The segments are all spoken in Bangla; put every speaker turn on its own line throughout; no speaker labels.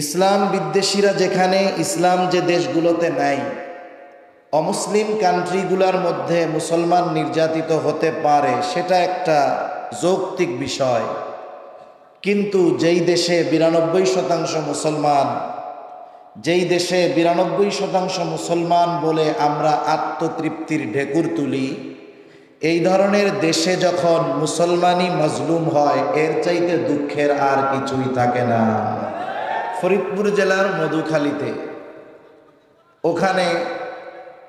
ইসলাম বিদ্বেষীরা যেখানে, ইসলাম যে দেশগুলোতে নাই। অমুসলিম কান্ট্রিগুলোর মধ্যে মুসলমান নির্যাতিত হতে পারে, সেটা একটা যৌক্তিক বিষয়। কিন্তু যেই দেশে বিরানব্বই শতাংশ মুসলমান, যেই দেশে বিরানব্বই শতাংশ মুসলমান বলে আমরা আত্মতৃপ্তির ঢেকুর তুলি, এই ধরনের দেশে যখন মুসলমানই মজলুম হয়, এর চাইতে দুঃখের আর কিছুই থাকে না। ফরিদপুর জেলার মধুখালীতে। ওখানে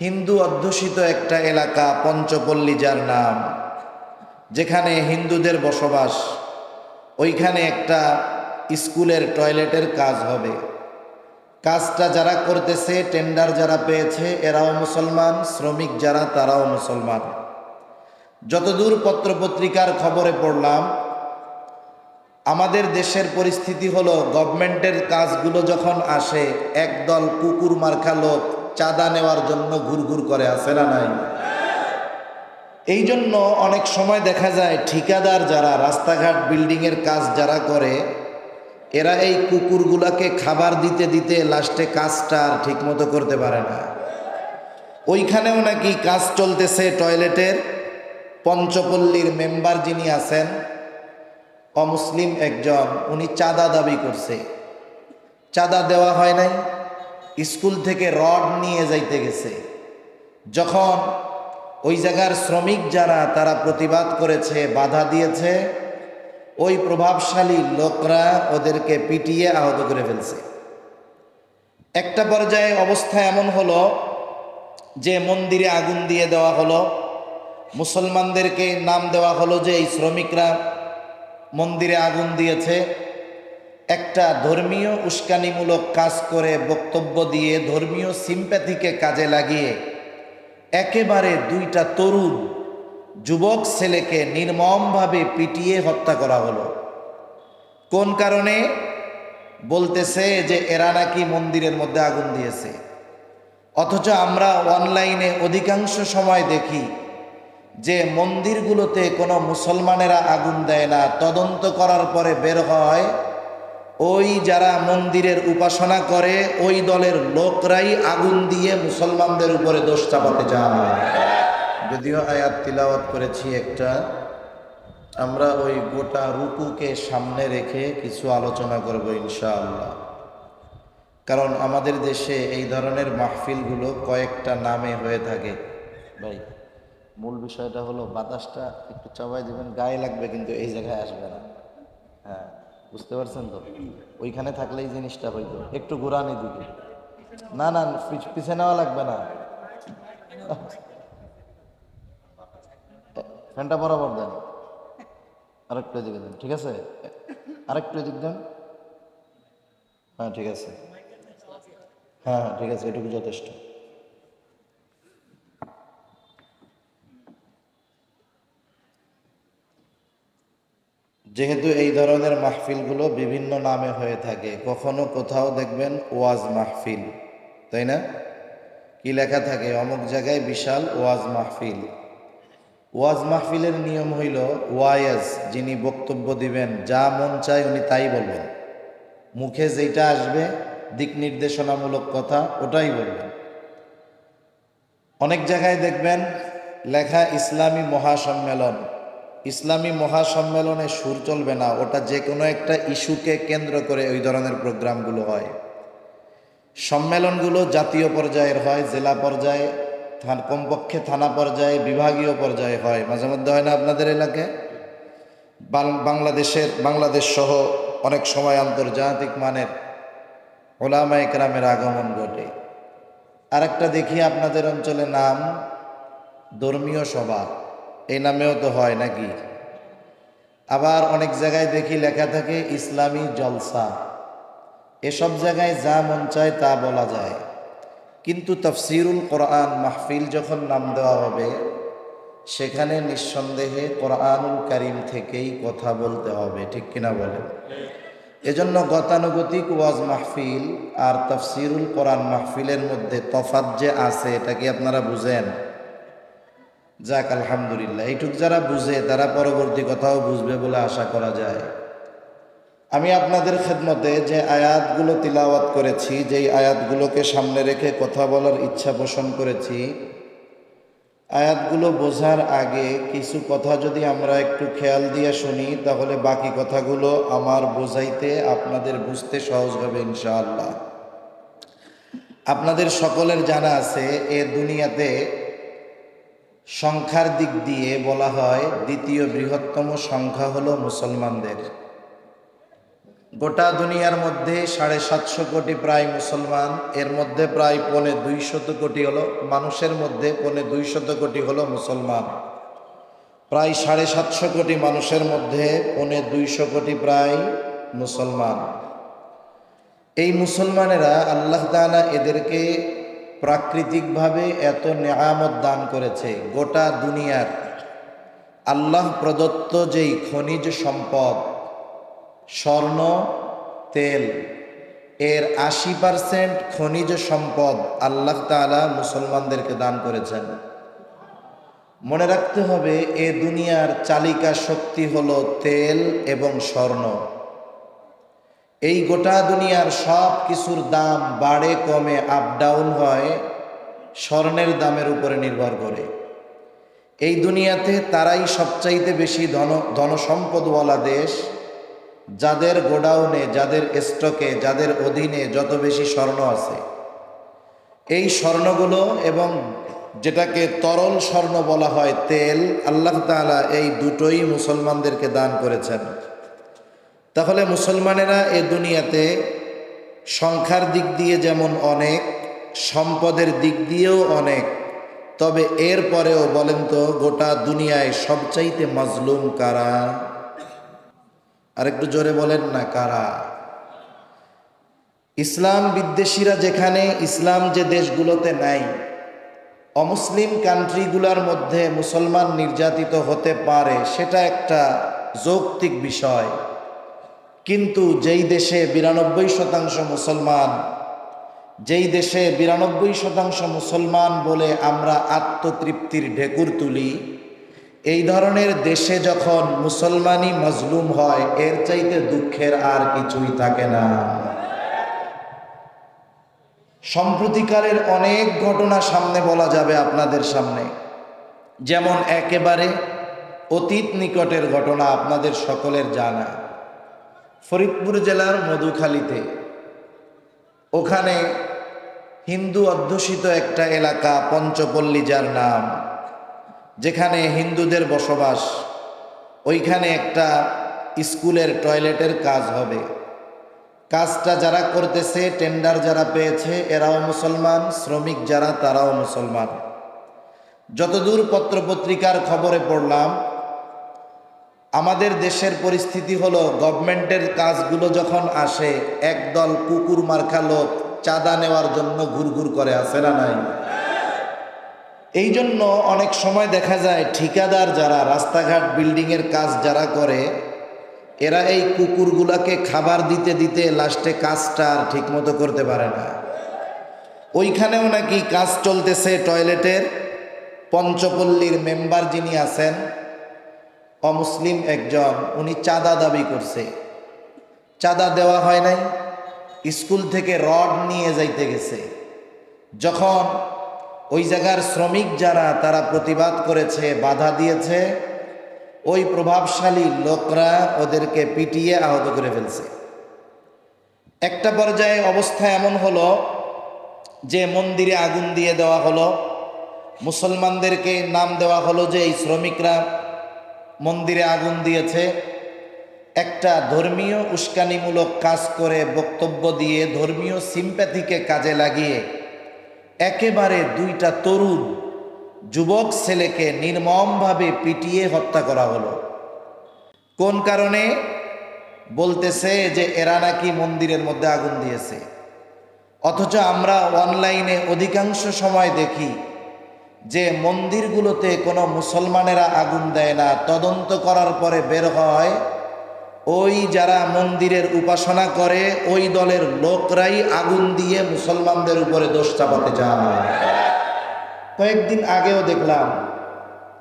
হিন্দু অধ্যুষিত একটা এলাকা, পঞ্চপল্লী যার নাম, যেখানে হিন্দুদের বসবাস। ওইখানে একটা স্কুলের টয়লেটের কাজ হবে। কাজটা যারা করতেছে টেন্ডার যারা পেয়েছে, এরাও মুসলমান, শ্রমিক যারা, তারাও মুসলমান। যতদূর পত্রপত্রিকার খবরে পড়লাম আমাদের দেশের পরিস্থিতি হলো গভর্নমেন্টের কাজগুলো যখন আসে, একদল কুকুর মার্কা লোক চাঁদা নেওয়ার জন্য ঘুরঘুর করে আসে না নাই? এই জন্য অনেক সময় দেখা যায়, ঠিকাদার যারা, রাস্তাঘাট বিল্ডিংয়ের কাজ যারা করে, এরা এই কুকুরগুলাকে খাবার দিতে দিতে লাস্টে কাজটা আর ঠিকমতো করতে পারে না। ওইখানেও নাকি কাজ চলতেছে টয়লেটের পঞ্চপল্লীর মেম্বার যিনি আছেন অমুসলিম একজন, উনি চাঁদা দাবি করছে। চাঁদা দেওয়া হয় নাই, স্কুল থেকে রড নিয়ে যাইতে গেছে। যখন ওই জায়গার শ্রমিক যারা, তারা প্রতিবাদ করেছে, বাধা দিয়েছে, ওই প্রভাবশালী লোকরা ওদেরকে পিটিয়ে আহত করে ফেলছে। একটা পর্যায়ে অবস্থা এমন হলো যে মন্দিরে আগুন দিয়ে দেওয়া হলো, মুসলমানদেরকে নাম দেওয়া হলো যে এই শ্রমিকরা মন্দিরে আগুন দিয়েছে। একটা ধর্মীয় উস্কানিমূলক কাজ করে বক্তব্য দিয়ে ধর্মীয় সিম্প্যাথিকে কাজে লাগিয়ে একেবারে দুইটা তরুণ যুবক ছেলেকে নির্মমভাবে পিটিয়ে হত্যা করা হলো। কোন কারণে? বলতেছে যে এরা নাকি মন্দিরের মধ্যে আগুন দিয়েছে। অথচ আমরা অনলাইনে অধিকাংশ সময় দেখি যে মন্দিরগুলোতে কোনো মুসলমানেরা আগুন দেয় না, তদন্ত করার পরে বের হয়। ওই যারা মন্দিরের উপাসনা করে, ওই দলের লোকরাই আগুন দিয়ে মুসলমানদের উপরে দোষ চাপাতে যায় যদিও আয়াত তিলাওয়াত করেছি একটা, আমরা ওই গোটা রুকুকে সামনে রেখে কিছু আলোচনা করব ইনশাআল্লাহ। কারণ আমাদের দেশে এই ধরনের মাহফিলগুলো কয়েকটা নামে হয়ে থাকে। ভাই মূল বিষয়টা হলো বাতাসটা একটু চাবাই দিবেন, গায়ে লাগবে কিন্তু এই জায়গায় আসবে না। হ্যাঁ বুঝতে পারছেন তো? ওইখানে থাকলে এই জিনিসটা হইতো। একটু ঘুরানি দিকে না না পিছ- নেওয়া লাগবে না। ফ্যানটা বরাবর দেন। আরেকটু এদিকে দেন, ঠিক আছে? আরেকটু এদিক দেন। হ্যাঁ ঠিক আছে। হ্যাঁ হ্যাঁ ঠিক আছে, এটুকু যথেষ্ট। যেহেতু এই ধরনের মাহফিলগুলো বিভিন্ন নামে হয়ে থাকে, কখনো কোথাও দেখবেন ওয়াজ মাহফিল, তাই না? কি লেখা থাকে? অমুক জায়গায় বিশাল ওয়াজ মাহফিল। ওয়াজ মাহফিলের নিয়ম হইল ওয়াইজ যিনি বক্তব্য দিবেন, যা মন চায় উনি তাই বলবেন। মুখে যেটা আসবে, দিক নির্দেশনামূলক কথা, ওটাই বলবেন। অনেক জায়গায় দেখবেন লেখা ইসলামী মহাসম্মেলন ইসলামী মহাসম্মেলনে সুর চলবে না। ওটা যে কোনো একটা ইস্যুকে কেন্দ্র করে ওই ধরনের প্রোগ্রামগুলো হয়। সম্মেলনগুলো জাতীয় পর্যায়ের হয়, জেলা পর্যায়ে, থান- কমপক্ষে থানা পর্যায়ে, বিভাগীয় পর্যায়ে হয়। মাঝে মধ্যে হয় না আপনাদের এলাকায়? বাংলাদেশের, বাংলাদেশ সহ অনেক সময় আন্তর্জাতিক মানের ওলামা একরামের আগমন ঘটে। আরেকটা দেখি আপনাদের অঞ্চলে নাম, ধর্মীয় সভা। এই নামেও তো হয় নাকি? আবার অনেক জায়গায় দেখি লেখা থাকে, ইসলামী জলসা। এসব জায়গায় যা মন চায় তা বলা যায়। কিন্তু তফসিরুল কোরআন মাহফিল যখন নাম দেওয়া হবে, সেখানে নিঃসন্দেহে কোরআনুল কারিম থেকেই কথা বলতে হবে, ঠিক কিনা বলেন? এজন্য গতানুগতিক ওয়াজ মাহফিল আর তফসিরুল কোরআন মাহফিলের মধ্যে তফাত যে আছে, এটা কি আপনারা বুঝেন? যাক, আলহামদুলিল্লাহ, এইটুক যারা বুঝে তারা পরবর্তী কথাও বুঝবে বলে আশা করা যায়। আমি আপনাদের খেদমতে যে আয়াতগুলো তিলাওয়াত করেছি, যেই আয়াতগুলোকে সামনে রেখে কথা বলার ইচ্ছা পোষণ করেছি, আয়াতগুলো বোঝার আগে কিছু কথা যদি আমরা একটু খেয়াল দিয়ে শুনি, তাহলে বাকি কথাগুলো আমার বোঝাইতে আপনাদের বুঝতে সহজ হবে, ইনশাআল্লাহ। আপনাদের সকলের জানা আছে, এ দুনিয়াতে সংখ্যার দিক দিয়ে বলা হয় দ্বিতীয় বৃহত্তম সংখ্যা হলো মুসলমানদের। গোটা দুনিয়ার মধ্যে সাড়ে সাতশো কোটি প্রায় মুসলমান, এর মধ্যে প্রায় পৌনে দুইশত কোটি হলো মানুষের মধ্যে, পৌনে দুইশত কোটি হলো মুসলমান। প্রায় সাড়ে সাতশো কোটি মানুষের মধ্যে পৌনে দুইশো কোটি প্রায় মুসলমান। এই মুসলমানেরা আল্লাহ তাআলা এদেরকে প্রাকৃতিকভাবে এত নেয়ামত দান করেছে গোটা দুনিয়ার। আল্লাহ প্রদত্ত যেই খনিজ সম্পদ, স্বর্ণ, তেল, এর আশি পার্সেন্ট খনিজ সম্পদ আল্লাহ তাআলা মুসলমানদেরকে দান করেছেন। মনে রাখতে হবে, এ দুনিয়ার চালিকা শক্তি হলো তেল এবং স্বর্ণ। এই গোটা দুনিয়ার সব কিছুর দাম বাড়ে, কমে আপ ডাউন হয়, স্বর্ণের দামের উপরে নির্ভর করে। এই দুনিয়াতে তারাই সবচাইতে বেশি ধন, ধনসম্পদওয়ালা দেশ, যাদের গোডাউনে, যাদের স্টকে, যাদের অধীনে যত বেশি স্বর্ণ আছে। এই স্বর্ণগুলো এবং যেটাকে তরল স্বর্ণ বলা হয় তেল, আল্লাহ তাআলা এই দুটোই মুসলমানদেরকে দান করেছেন। তাহলে মুসলমানেরা এ দুনিয়াতে সংখ্যার দিক দিয়ে যেমন অনেক, সম্পদের দিক দিয়েও অনেক, তবে এর পরেও বলেন তো গোটা দুনিয়ায় সবচাইতে মাজলুম কারা? আর একটু জোরে বলেন না, কারা? ইসলাম বিদ্বেষীরা যেখানে, ইসলাম যে দেশগুলোতে নাই, অমুসলিম কান্ট্রিগুলোর মধ্যে মুসলমান নির্যাতিত হতে পারে, সেটা একটা যৌক্তিক বিষয়। কিন্তু যেই দেশে বিরানব্বই শতাংশ মুসলমান, যেই দেশে বিরানব্বই শতাংশ মুসলমান বলে আমরা আত্মতৃপ্তির ঢেকুর তুলি, এই ধরনের দেশে যখন মুসলমানই মজলুম হয়, এর চাইতে দুঃখের আর কিছুই থাকে না। সম্প্রতিকালের অনেক ঘটনা সামনে বলা যাবে আপনাদের সামনে। যেমন একেবারে অতীত নিকটের ঘটনা আপনাদের সকলের জানা। ফরিদপুর জেলার মধুখালীতে। ওখানে হিন্দু অধ্যুষিত একটা এলাকা পঞ্চপল্লী যার নাম, যেখানে হিন্দুদের বসবাস। ওইখানে একটা স্কুলের টয়লেটের কাজ হবে। কাজটা যারা করতেছে, টেন্ডার যারা পেয়েছে, এরাও মুসলমান, শ্রমিক যারা, তারাও মুসলমান। যতদূর পত্রপত্রিকার খবরে পড়লাম আমাদের দেশের পরিস্থিতি হলো গভর্নমেন্টের কাজগুলো যখন আসে, একদল কুকুর মার্কা লোক চাঁদা নেওয়ার জন্য ঘুরঘুর করে আসে না নাই? এই জন্য অনেক সময় দেখা যায়, ঠিকাদার যারা, রাস্তাঘাট বিল্ডিংয়ের কাজ যারা করে, এরা এই কুকুরগুলাকে খাবার দিতে দিতে লাস্টে কাজটা আর ঠিকমতো করতে পারে না। ওইখানেও নাকি কাজ চলতেছে টয়লেটের পঞ্চপল্লীর মেম্বার যিনি আছেন অমুসলিম একজন, উনি চাঁদা দাবি করছে। চাঁদা দেওয়া হয় নাই, স্কুল থেকে রড নিয়ে যাইতে গেছে। যখন ওই জায়গার শ্রমিক যারা, তারা প্রতিবাদ করেছে, বাধা দিয়েছে, ওই প্রভাবশালী লোকরা ওদেরকে পিটিয়ে আহত করে ফেলছে। একটা পর্যায়ে অবস্থা এমন হলো যে মন্দিরে আগুন দিয়ে দেওয়া হলো, মুসলমানদেরকে নাম দেওয়া হলো যে এই শ্রমিকরা মন্দিরে আগুন দিয়েছে। একটা ধর্মীয় উস্কানিমূলক কাজ করে বক্তব্য দিয়ে ধর্মীয় সিম্প্যাথিকে কাজে লাগিয়ে একেবারে দুইটা তরুণ যুবক ছেলেকে নির্মমভাবে পিটিয়ে হত্যা করা হলো। কোন কারণে? বলতেছে যে এরা নাকি মন্দিরের মধ্যে আগুন দিয়েছে। অথচ আমরা অনলাইনে অধিকাংশ সময় দেখি যে মন্দিরগুলোতে কোনো মুসলমানেরা আগুন দেয় না, তদন্ত করার পরে বের হয়। ওই যারা মন্দিরের উপাসনা করে, ওই দলের লোকরাই আগুন দিয়ে মুসলমানদের উপরে দোষ চাপাতে যায় কয়েকদিন আগেও দেখলাম,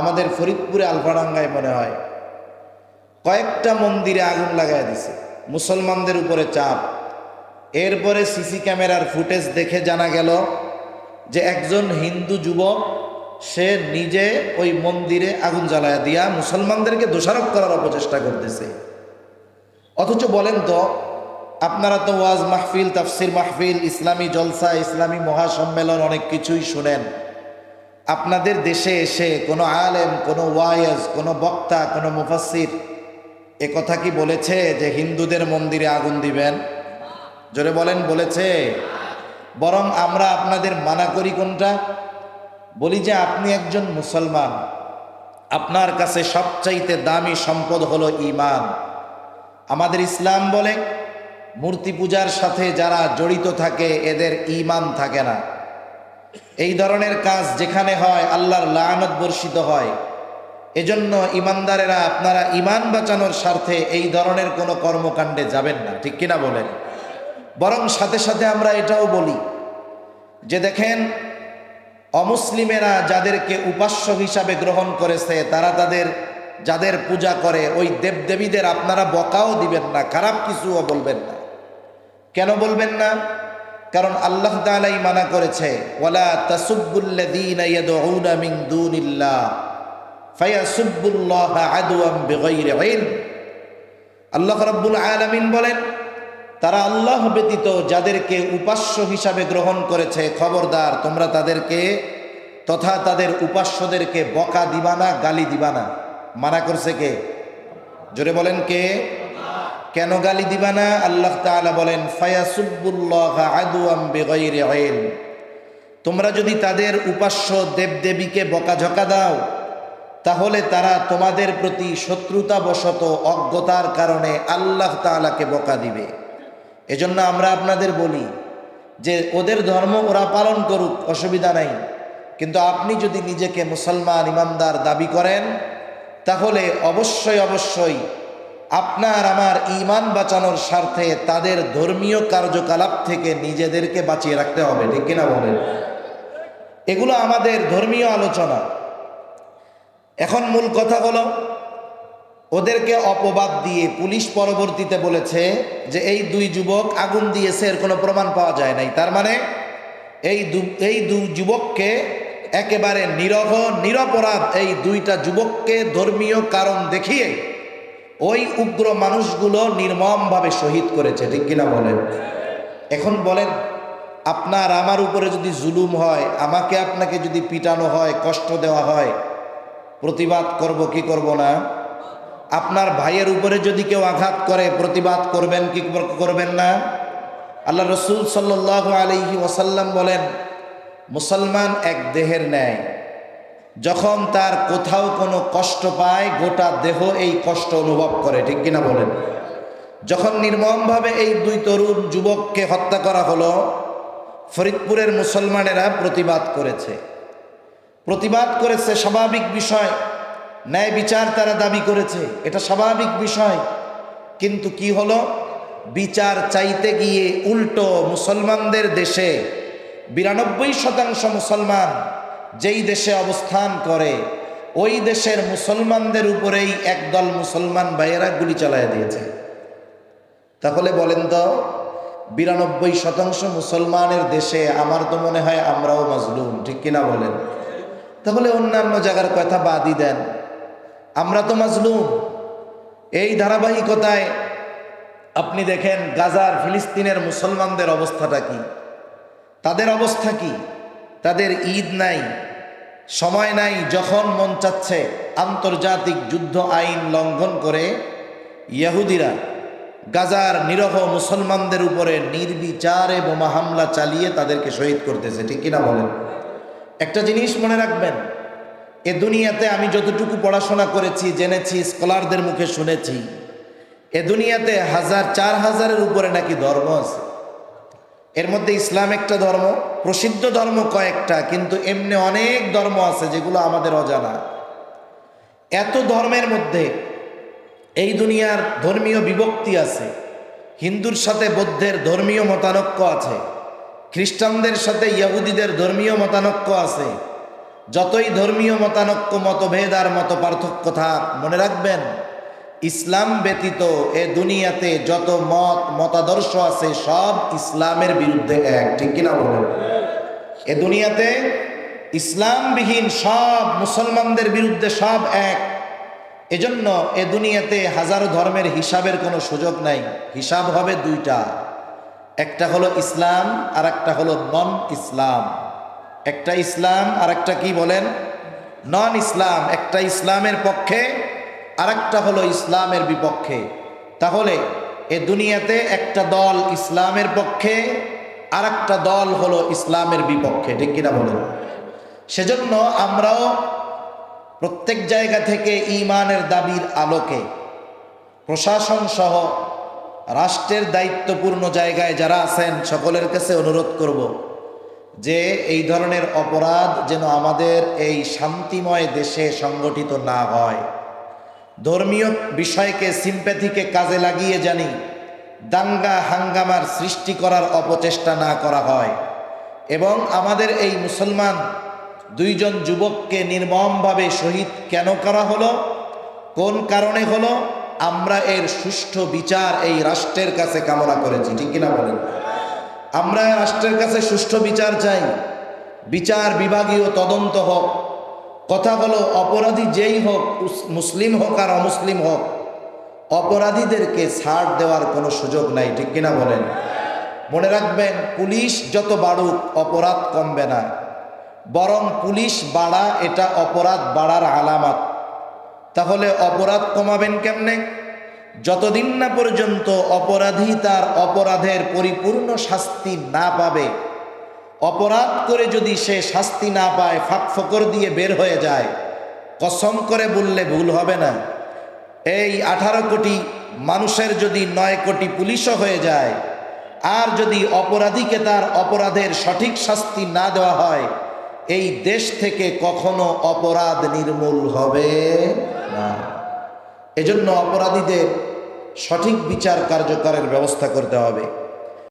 আমাদের ফরিদপুরে আলফাডাঙ্গায় মনে হয়, কয়েকটা মন্দিরে আগুন লাগাই দিছে, মুসলমানদের উপরে চাপ। এরপরে সিসি ক্যামেরার ফুটেজ দেখে জানা গেল যে একজন হিন্দু যুবক, সে নিজে ওই মন্দিরে আগুন জ্বালায় দিয়া মুসলমানদেরকে দোষারোপ করার অপচেষ্টা করতেছে। অথচ বলেন তো, আপনারা তো ওয়াজ মাহফিল, তাফসির মাহফিল, ইসলামী জলসা, ইসলামী মহাসম্মেলন অনেক কিছুই শুনেন। আপনাদের দেশে এসে কোনো আলেম, কোনো ওয়াইজ কোনো বক্তা, কোনো মুফাসির এ কথা কি বলেছে যে হিন্দুদের মন্দিরে আগুন দিবেন? জোরে বলেন, বলেছে? বরং আমরা আপনাদের মানা করি কোনটা? বলি যে আপনি একজন মুসলমান। আপনার কাছে সবচাইতে দামি সম্পদ হলো ঈমান। আমাদের ইসলাম বলে, মূর্তি পূজার সাথে যারা জড়িত থাকে, এদের ঈমান থাকে না। এই ধরনের কাজ যেখানে হয়, আল্লাহর লানত বর্ষিত হয়। এজন্য ইমানদারেরা আপনারা ইমান বাঁচানোর স্বার্থে এই ধরনের কোনো কর্মকাণ্ডে যাবেন না। ঠিক কিনা বলেন? বরং সাথে সাথে আমরা এটাও বলি যে দেখেন, অমুসলিমেরা যাদেরকে উপাস্য হিসাবে গ্রহণ করেছে, তারা তাদের, যাদের পূজা করে, ওই দেবদেবীদের আপনারা বকাও দিবেন না, খারাপ কিছুও বলবেন না। কেন বলবেন না? কারণ আল্লাহ তাআলাই মানা করেছে বিগাইরি ইলম আল্লাহ রাব্বুল আলামিন বলেন তারা আল্লাহ ব্যতীত যাদেরকে উপাস্য হিসাবে গ্রহণ করেছে খবরদার, তোমরা তাদেরকে তথা তাদের উপাস্যদেরকে বকা দিবা না, গালি দিবা না। মানা করছে কে? জোরে বলেন কে? কেন গালি দিবা না? আল্লাহ তাআলা বলেন বিগাইরি ইলম। তোমরা যদি তাদের উপাস্য দেবদেবীকে বকাঝকা দাও, তাহলে তারা তোমাদের প্রতি শত্রুতাবশত অজ্ঞতার কারণে আল্লাহ তাআলাকে বকা দিবে। এজন্য আমরা আপনাদের বলি যে ওদের ধর্ম ওরা পালন করুক, অসুবিধা নাই। কিন্তু আপনি যদি নিজেকে মুসলমান, ইমানদার দাবি করেন, তাহলে অবশ্যই অবশ্যই আপনার আমার ইমান বাঁচানোর স্বার্থে তাদের ধর্মীয় কার্যকলাপ থেকে নিজেদেরকে বাঁচিয়ে রাখতে হবে। ঠিক কিনা বলেন? এগুলো আমাদের ধর্মীয় আলোচনা। এখন মূল কথা হলো ওদেরকে অপবাদ দিয়ে পুলিশ পরবর্তীতে বলেছে যে এই দুই যুবক আগুন দিয়েছে এর কোনো প্রমাণ পাওয়া যায় নাই। তার মানে এই এই দুই যুবককে একেবারে নিরহ, নিরপরাধ এই দুইটা যুবককে ধর্মীয় কারণ দেখিয়ে ওই উগ্র মানুষগুলো নির্মমভাবে শহীদ করেছে। ঠিক কিনা বলেন? এখন বলেন, আপনার আমার উপরে যদি জুলুম হয়, আমাকে আপনাকে যদি পিটানো হয়, কষ্ট দেওয়া হয়, প্রতিবাদ করব কি করব না? আপনার ভাইয়ের উপরে যদি কেউ আঘাত করে, প্রতিবাদ করবেন কি করবেন না? আল্লাহ রসুল সাল্লাহ আলহি ওসাল্লাম বলেন, মুসলমান এক দেহের ন্যায়। যখন তার কোথাও কোনো কষ্ট পায়, গোটা দেহ এই কষ্ট অনুভব করে। ঠিক কিনা বলেন? যখন নির্মমভাবে এই দুই তরুণ যুবককে হত্যা করা হলো, ফরিদপুরের মুসলমানেরা প্রতিবাদ করেছে। প্রতিবাদ করেছে স্বাভাবিক বিষয়। ন্যায় বিচার তারা দাবি করেছে। এটা স্বাভাবিক বিষয়। কিন্তু কি হলো? বিচার চাইতে গিয়ে উল্টো মুসলমানদের দেশে বিরানব্বই শতাংশ মুসলমান যেই দেশে অবস্থান করে, ওই দেশের মুসলমানদের উপরেই একদল মুসলমান ভাইয়েরা গুলি চালায় দিয়েছে। তাহলে বলেন তো, বিরানব্বই শতাংশ মুসলমানের দেশে আমার তো মনে হয় আমরাও মাজলুম, ঠিক কিনা বলেন? তাহলে অন্যান্য জায়গার কথা বাদই দেন। আমরা তো মাজলুম। এই ধারাবাহিকতায় আপনি দেখেন গাজার ফিলিস্তিনের মুসলমানদের অবস্থাটা কি? তাদের অবস্থা কি? তাদের ঈদ নাই, সময় নাই, যখন মন চাচ্ছে আন্তর্জাতিক যুদ্ধ আইন লঙ্ঘন করে ইহুদিরা গাজার নিরহ মুসলমানদের উপরে নির্বিচারে বোমা হামলা চালিয়ে তাদেরকে শহীদ করতেছে, ঠিক কিনা বলেন? একটা জিনিস মনে রাখবেন এ দুনিয়াতে আমি যতটুকু পড়াশোনা করেছি, জেনেছি, স্কলারদের মুখে শুনেছি, এ দুনিয়াতে হাজার, চার হাজারের উপরে নাকি ধর্ম আছে। এর মধ্যে ইসলাম একটা ধর্ম, প্রসিদ্ধ ধর্ম কয়েকটা, কিন্তু এমনি অনেক ধর্ম আছে যেগুলো আমাদের অজানা। এত ধর্মের মধ্যে এই দুনিয়ার ধর্মীয় বিভক্তি আছে, হিন্দুর সাথে বৌদ্ধের ধর্মীয় মতানক্য আছে, খ্রিস্টানদের সাথে ইয়াহুদিদের ধর্মীয় মতানক্য আছে যতই ধর্মীয় মতানক্য, মতভেদ আর মত পার্থক্য থাক, মনে রাখবেন, ইসলাম ব্যতীত এ দুনিয়াতে যত মত, মতাদর্শ আছে, সব ইসলামের বিরুদ্ধে এক। ঠিক কিনা বলেন? এ দুনিয়াতে ইসলামবিহীন সব মুসলমানদের বিরুদ্ধে সব এক। এজন্য এ দুনিয়াতে হাজারো ধর্মের হিসাবের কোনো সুযোগ নাই। হিসাব হবে দুইটা। একটা হলো ইসলাম আর একটা হলো নন ইসলাম একটা ইসলাম আর একটা কি বলেন? নন ইসলাম একটা ইসলামের পক্ষে আর একটা হলো ইসলামের বিপক্ষে। তাহলে এ দুনিয়াতে একটা দল ইসলামের পক্ষে আর একটা দল হলো ইসলামের বিপক্ষে। ঠিক কিনা বলেন? সেজন্য আমরাও প্রত্যেক জায়গা থেকে ইমানের দাবির আলোকে প্রশাসন সহ রাষ্ট্রের দায়িত্বপূর্ণ জায়গায় যারা আছেন, সকলের কাছে অনুরোধ করব যে এই ধরনের অপরাধ যেন আমাদের এই শান্তিময় দেশে সংগঠিত না হয়। ধর্মীয় বিষয়কে সিম্প্যাথিকে কাজে লাগিয়ে জানি, দাঙ্গা হাঙ্গামার সৃষ্টি করার অপচেষ্টা না করা হয় এবং আমাদের এই মুসলমান দুইজন যুবককে নির্মমভাবে শহীদ কেন করা হলো? কোন কারণে হলো? আমরা এর সুষ্ঠু বিচার এই রাষ্ট্রের কাছে কামনা করেছি, ঠিক কিনা বলেন? আমরা রাষ্ট্রের কাছে সুষ্ঠু বিচার চাই। বিচার বিভাগীয় তদন্ত হোক। কথা হলো অপরাধী যেই হোক মুসলিম হোক আর অমুসলিম হোক, অপরাধীদেরকে ছাড় দেওয়ার কোনো সুযোগ নাই, ঠিক কিনা বলেন? মনে রাখবেন, পুলিশ যত বাড়ুক, অপরাধ কমবে না। বরং পুলিশ বাড়া, এটা অপরাধ বাড়ার আলামত। তাহলে অপরাধ কমাবেন কেমনে? যতদিন না পর্যন্ত অপরাধী তার অপরাধের পরিপূর্ণ শাস্তি না পাবে, অপরাধ করে যদি সে শাস্তি না পায়, ফাঁক ফকর দিয়ে বের হয়ে যায়, কসম করে বললে ভুল হবে না। এই আঠারো কোটি মানুষের যদি নয় কোটি পুলিশও হয়ে যায়, আর যদি অপরাধীকে তার অপরাধের সঠিক শাস্তি না দেওয়া হয়, এই দেশ থেকে কখনো অপরাধ নির্মূল হবে না। এজন্য অপরাধীদের সঠিক বিচার কার্যকরের ব্যবস্থা করতে হবে।